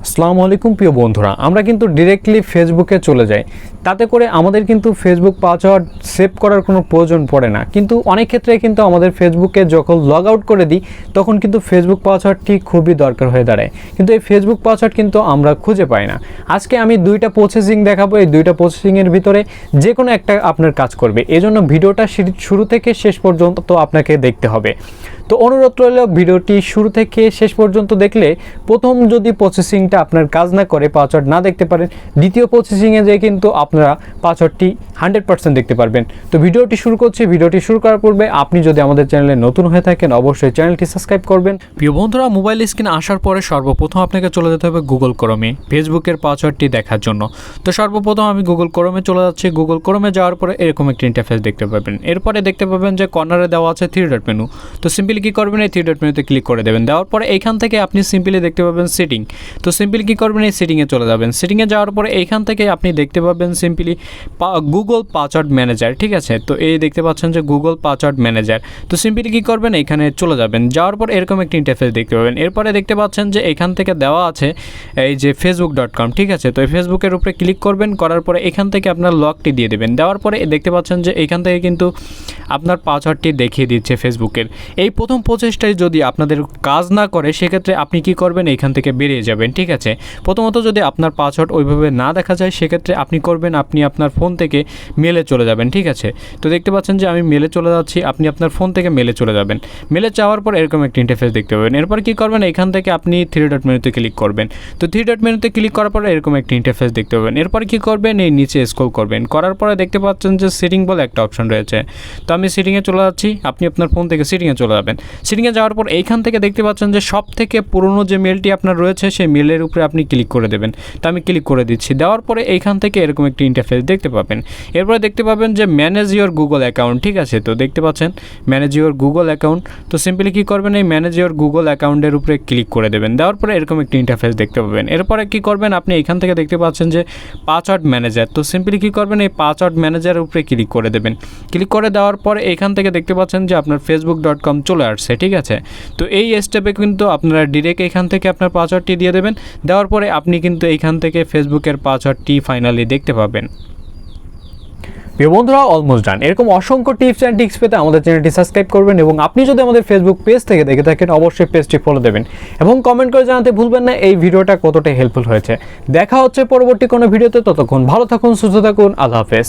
আসসালামু আলাইকুম, প্রিয় বন্ধুরা। আমরা কিন্তু ডিরেক্টলি ফেসবুকে চলে যাই। তাতে করে আমাদের কিন্তু ফেসবুক পাসওয়ার্ড সেভ করার কোনো প্রয়োজন পড়ে না। কিন্তু অনেক ক্ষেত্রে কিন্তু আমাদের ফেসবুকে যখন লগ আউট করে দিই, তখন কিন্তু ফেসবুক পাসওয়ার্ডটি খুবই দরকার হয়ে দাঁড়ায়। কিন্তু এই ফেসবুক পাসওয়ার্ড কিন্তু আমরা খুঁজে পাই না। আজকে আমি দুইটা প্রসেসিং দেখাবো। এই দুইটা প্রসেসিংয়ের ভিতরে যে কোনো একটা আপনার কাজ করবে। এজন্য ভিডিওটা শুরু- থেকে শেষ পর্যন্ত আপনাকে দেখতে হবে। তো অনুরোধ রইল ভিডিওটি শুরু থেকে শেষ পর্যন্ত দেখলে প্রথম যদি প্রসেসিংটা আপনার কাজ না করে পাসওয়ার্ড না দেখতে পারেন, দ্বিতীয় প্রসেসিংয়ে যেয়ে কিন্তু আপনারা পাসওয়ার্ডটি হান্ড্রেড পার্সেন্ট দেখতে পারবেন। তো ভিডিওটি শুরু করছি। ভিডিওটি শুরু করার পূর্বে আপনি যদি আমাদের চ্যানেলে নতুন হয়ে থাকেন, অবশ্যই চ্যানেলটি সাবস্ক্রাইব করবেন। প্রিয় বন্ধুরা মোবাইল স্ক্রিনে আসার পরে সর্বপ্রথম আপনাকে চলে যেতে হবে গুগল ক্রমে ফেসবুকের পাসওয়ার্ডটি দেখার জন্য। তো সর্বপ্রথম আমি গুগল ক্রমে চলে যাচ্ছি। গুগল ক্রমে যাওয়ার পরে এরকম একটি ইন্টারফেস দেখতে পাবেন। এরপরে দেখতে পাবেন যে কর্নারে দেওয়া আছে থ্রি ডট মেনু তো সিম্পলি কী করবেন, এই থ্রি ডট মেনুতে ক্লিক করে দেবেন। দেওয়ার পরে এইখান থেকে আপনি সিম্পলি দেখতে পাবেন সেটিং তো সিম্পলি কী করবেন, এই সেটিংয়ে চলে যাবেন। সেটিংয়ে যাওয়ার পরে এইখান থেকে আপনি দেখতে পাবেন সিম্পলি গুগল পাসওয়ার্ড ম্যানেজার ঠিক আছে? তো এই দেখতে পাচ্ছেন যে গুগল পাসওয়ার্ড ম্যানেজার তো সিম্পলি কী করবেন এখানে চলে যাবেন। যাওয়ার পর এরকম একটি ইন্টারফেস দেখতে পাবেন। এরপরে দেখতে পাচ্ছেন যে এখান থেকে দেওয়া আছে এই যে ফেসবুক ডট কম ঠিক আছে? তো এই ফেসবুকের উপরে ক্লিক করবেন, করার পরে এখান থেকে আপনার লকটি দিয়ে দেবেন। দেওয়ার পরে দেখতে পাচ্ছেন যে এখান থেকে কিন্তু আপনার পাসওয়ার্ডটি দেখিয়ে দিচ্ছে ফেসবুকের এই প্রথম প্রচেষ্টায় যদি আপনাদের কাজ না করে, সেক্ষেত্রে আপনি কি করবেন? এখান থেকে বেরিয়ে যাবেন, ঠিক আছে? প্রথমত যদি আপনার পাসওয়ার্ড ওইভাবে না দেখা যায়, সেক্ষেত্রে আপনি করবেন, আপনি আপনার ফোন থেকে মেলে চলে যাবেন, ঠিক আছে? তো দেখতে পাচ্ছেন যে আমি মেলে চলে যাচ্ছি, আপনি আপনার ফোন থেকে মেলে চলে যাবেন। মেলে যাওয়ার পর এরকম একটি ইন্টারফেস দেখতে পাবেন। এরপর কি করবেন? এখান থেকে আপনি থ্রি ডট মেনুতে ক্লিক করবেন। তো থ্রি ডট মেনুতে ক্লিক করার পর এরকম একটি ইন্টারফেস দেখতে পাবেন। এরপর কি করবেন? এই নিচে স্ক্রল করবেন। করার পরে দেখতে পাচ্ছেন যে সেটিং বলে একটা অপশন রয়েছে। তো আমি সেটিংয়ে চলে যাচ্ছি, আপনি আপনার ফোন থেকে সেটিংয়ে চলে যাবেন। সেটিংয়ে যাওয়ার পর এইখান থেকে দেখতে পাচ্ছেন যে সব থেকে পুরনো যে মেলটি আপনার রয়েছে, সেই মেলের উপরে আপনি ক্লিক করে দেবেন। তো আমি ক্লিক করে দিচ্ছি। দেওয়ার পরে এইখান থেকে এরকম একটি ইন্টারফেস দেখতে পাবেন। এরপরে দেখতে পাবেন যে ম্যানেজ ইওর গুগল অ্যাকাউন্ট ঠিক আছে? তো দেখতে পাচ্ছেন ম্যানেজ ইওর গুগল অ্যাকাউন্ট তো সিম্পলি কী করবেন? এই ম্যানেজ ইওর গুগল অ্যাকাউন্টের উপরে ক্লিক করে দেবেন। দেওয়ার পরে এরকম একটি ইন্টারফেস দেখতে পাবেন। এরপরে কী করবেন? আপনি এখান থেকে দেখতে পাচ্ছেন যে পাসওয়ার্ড ম্যানেজার তো সিম্পলি কী করবেন? এই পাসওয়ার্ড ম্যানেজারের উপরে ক্লিক করে দেবেন। ক্লিক করে দেওয়ার পরে এখান থেকে দেখতে পাচ্ছেন যে আপনার ফেসবুক ডট কম চলে আসছে ঠিক আছে? তো এই স্টেপে কিন্তু আপনারা ডিরেক্ট এখান থেকে আপনার পাসওয়ার্ডটি দিয়ে দেবেন। দেওয়ার পরে আপনি কিন্তু এইখান থেকে ফেসবুকের পাসওয়ার্ডটি ফাইনালি দেখতে পাবেন। প্রিয় বন্ধুরা অলমোস্ট ডান এরকম অসংখ্য টিপস অ্যান্ড টিক্স পেতে আমাদের চ্যানেলটি সাবস্ক্রাইব করবেন এবং আপনি যদি আমাদের ফেসবুক পেজ থেকে দেখে থাকেন, অবশ্যই পেজটি ফলো দেবেন এবং কমেন্ট করে জানাতে ভুলবেন না, এই ভিডিওটা কতটা হেল্পফুল হয়েছে। দেখা হচ্ছে পরবর্তী কোনো ভিডিওতে। ততক্ষণ ভালো থাকুন, সুস্থ থাকুন, আল্লাহ হাফেজ।